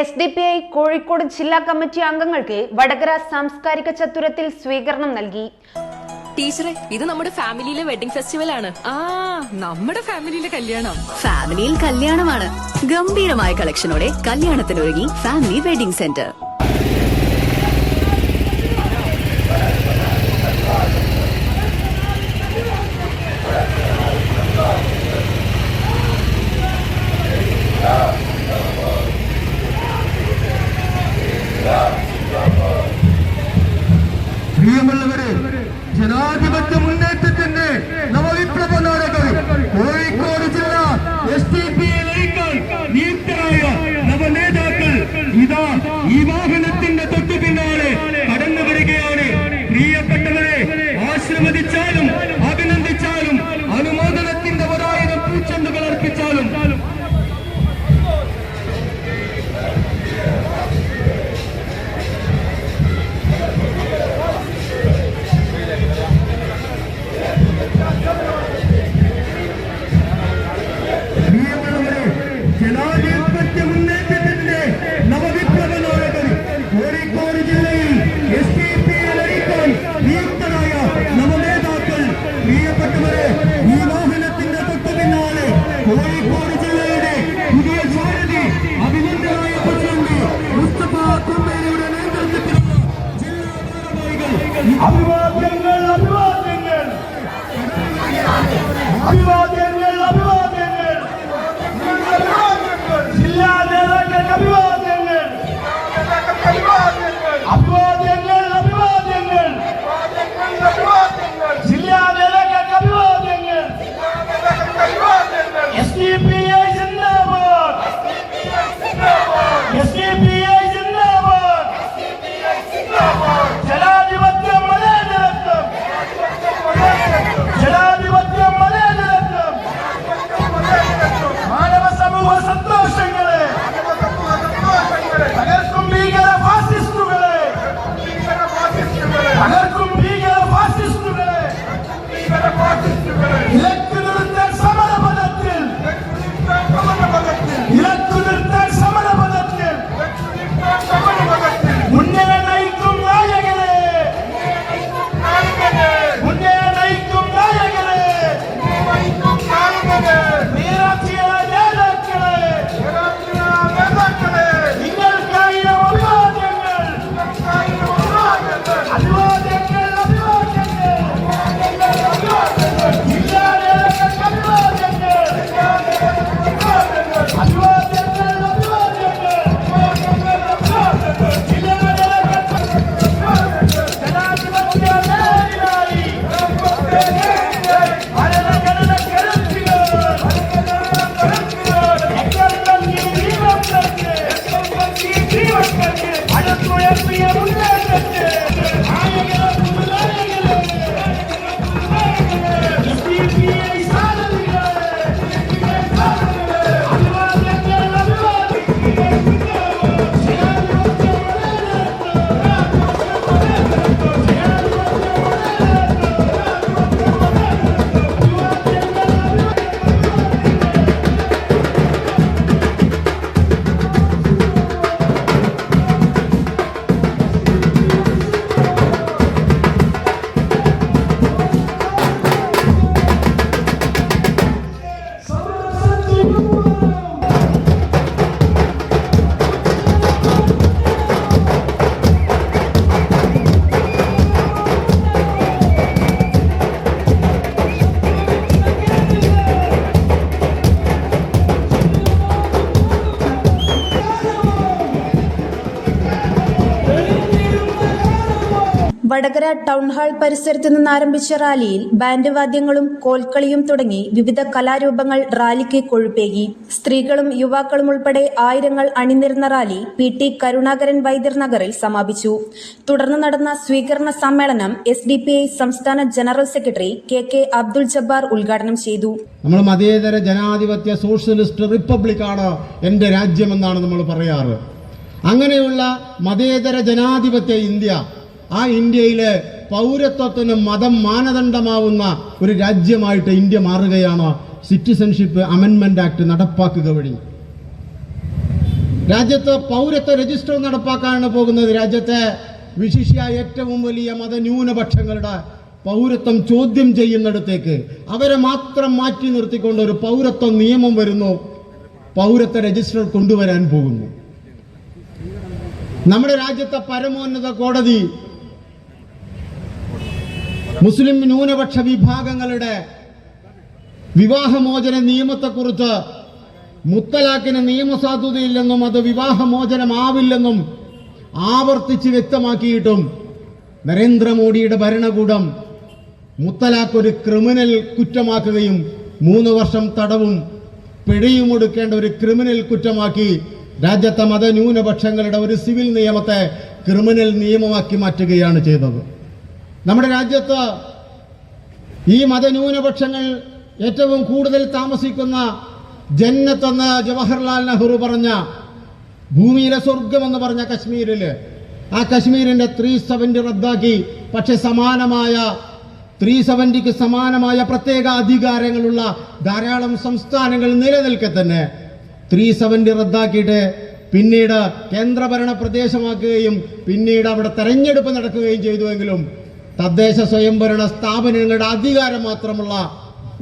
S D P I Kozhikode ജില്ലാ committee അംഗങ്ങൾക്ക് വടകര സാംസ്കാരിക ചത്തുരത്തിൽ സ്വീകരണം നൽകി. ടീച്ചറെ ഇത് നമ്മുടെ ഫാമിലിയിലെ വെഡിംഗ് ഫെസ്റ്റിവൽ ആണ്. ആ നമ്മുടെ ഫാമിലിയിലെ കല്യാണം. ഫാമിലിയിൽ കല്യാണമാണ്. ഗംഭീരമായ കളക്ഷനോടെ കല്യാണത്തിനൊരുങ്ങി ഫാമിലി വെഡിംഗ് സെന്റർ. ഈ വാഹനത്തിന്റെ തൊട്ടു പിന്നാലെ കോഴിക്കോട് ജില്ലയുടെ പുതിയ സാരഥി അഭിനന്ദനായ പ്രസിഡന്റ് മുസ്തഫ കുമ്പേരിയുടെ നേതൃത്വത്തിലുള്ള ജില്ലാ ഭാരവാഹികൾ. അഭിവാദ്യങ്ങൾ അഭിവാദ്യങ്ങൾ. Yeah. വടകര ടൗൺ ഹാൾ പരിസരത്ത് നിന്ന് ആരംഭിച്ച റാലിയിൽ ബാൻഡ് വാദ്യങ്ങളും കോൽക്കളിയും തുടങ്ങി വിവിധ കലാരൂപങ്ങൾ റാലിക്ക് കൊഴുപ്പേകി. സ്ത്രീകളും യുവാക്കളും ഉൾപ്പെടെ ആയിരങ്ങൾ അണിനിരുന്ന റാലി പി ടി കരുണാകരൻ വൈദ്യർ നഗറിൽ സമാപിച്ചു. തുടർന്ന് നടന്ന സ്വീകരണ സമ്മേളനം എസ് ഡി പി ഐ സംസ്ഥാന general secretary K K Abdul Jabbar ഉദ്ഘാടനം ചെയ്തു. നമ്മൾ മതേതര ജനാധിപത്യ സോഷ്യലിസ്റ്റ് റിപ്പബ്ലിക്കാണ് എന്റെ രാജ്യമെന്നാണ് നമ്മൾ പറയാറ്. അങ്ങനെയുള്ള മതേതര ജനാധിപത്യ ഇന്ത്യ ആ ഇന്ത്യയിലെ പൗരത്വത്തിന് മതം മാനദണ്ഡമാവുന്ന ഒരു രാജ്യമായിട്ട് ഇന്ത്യ മാറുകയാണ് സിറ്റിസൺഷിപ്പ് അമെൻമെന്റ് ആക്ട് നടപ്പാക്കുക വഴി. രാജ്യത്ത് പൗരത്വ രജിസ്റ്റർ നടപ്പാക്കാനാണ് പോകുന്നത്. രാജ്യത്തെ വിശിഷ്യ ഏറ്റവും വലിയ മതന്യൂനപക്ഷങ്ങളുടെ പൗരത്വം ചോദ്യം ചെയ്യുന്നിടത്തേക്ക് അവരെ മാത്രം മാറ്റി നിർത്തിക്കൊണ്ട് ഒരു പൗരത്വ നിയമം വരുന്നു. പൗരത്വ രജിസ്റ്റർ കൊണ്ടുവരാൻ പോകുന്നു. നമ്മുടെ രാജ്യത്തെ പരമോന്നത കോടതി മുസ്ലിം ന്യൂനപക്ഷ വിഭാഗങ്ങളുടെ വിവാഹമോചന നിയമത്തെക്കുറിച്ച് മുത്തലാഖിന് നിയമസാധുതയില്ലെന്നും അത് വിവാഹമോചനമാവില്ലെന്നും ആവർത്തിച്ച് വ്യക്തമാക്കിയിട്ടും നരേന്ദ്രമോദിയുടെ ഭരണകൂടം മുത്തലാഖ് ഒരു ക്രിമിനൽ കുറ്റമാക്കുകയും മൂന്ന് വർഷം തടവും പിഴയും ഒടുക്കേണ്ട ഒരു ക്രിമിനൽ കുറ്റമാക്കി രാജ്യത്തെ മതന്യൂനപക്ഷങ്ങളുടെ ഒരു സിവിൽ നിയമത്തെ ക്രിമിനൽ നിയമമാക്കി മാറ്റുകയാണ് ചെയ്തത്. നമ്മുടെ രാജ്യത്ത് ഈ മതന്യൂനപക്ഷങ്ങൾ ഏറ്റവും കൂടുതൽ താമസിക്കുന്ന ജന്നത്തെന്ന് ജവഹർലാൽ നെഹ്റു പറഞ്ഞ ഭൂമിയിലെ സ്വർഗമെന്ന് പറഞ്ഞ കശ്മീരിൽ ആ കശ്മീരിന്റെ ത്രീ സെവന്റി റദ്ദാക്കി. പക്ഷെ സമാനമായ ത്രീ സെവന്റിക്ക് സമാനമായ പ്രത്യേക അധികാരങ്ങളുള്ള ധാരാളം സംസ്ഥാനങ്ങൾ നിലനിൽക്കെ തന്നെ ത്രീ സെവന്റി റദ്ദാക്കിയിട്ട് പിന്നീട് കേന്ദ്രഭരണ പ്രദേശമാക്കുകയും പിന്നീട് അവിടെ തെരഞ്ഞെടുപ്പ് നടക്കുകയും ചെയ്തുവെങ്കിലും തദ്ദേശ സ്വയംഭരണ സ്ഥാപനങ്ങളുടെ അധികാരം മാത്രമുള്ള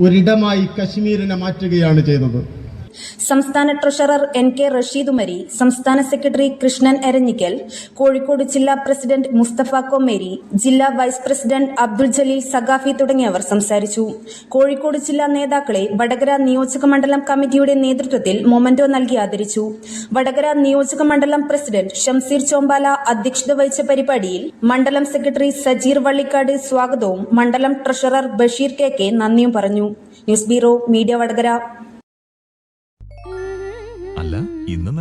ഒരിടമായി കശ്മീരിനെ മാറ്റുകയാണ് ചെയ്തത്. സംസ്ഥാന ട്രഷറർ എൻ കെ റഷീദുമരി സംസ്ഥാന സെക്രട്ടറി കൃഷ്ണൻ എരഞ്ഞിക്കൽ കോഴിക്കോട് ജില്ലാ പ്രസിഡന്റ് മുസ്തഫ കൊമ്മേരി ജില്ലാ വൈസ് പ്രസിഡന്റ് അബ്ദുൾ ജലീൽ സഖാഫി തുടങ്ങിയവർ സംസാരിച്ചു. കോഴിക്കോട് ജില്ലാ നേതാക്കളെ വടകര നിയോജക മണ്ഡലം കമ്മിറ്റിയുടെ നേതൃത്വത്തിൽ മൊമന്റോ നൽകി ആദരിച്ചു. വടകര നിയോജക മണ്ഡലം പ്രസിഡന്റ് ഷംസീർ ചോമ്പാല അധ്യക്ഷത വഹിച്ച പരിപാടിയിൽ മണ്ഡലം സെക്രട്ടറി സജീർ വള്ളിക്കാട് സ്വാഗതവും മണ്ഡലം ട്രഷറർ ബഷീർ കെ കെ നന്ദിയും പറഞ്ഞു. News bureau media Vadakara.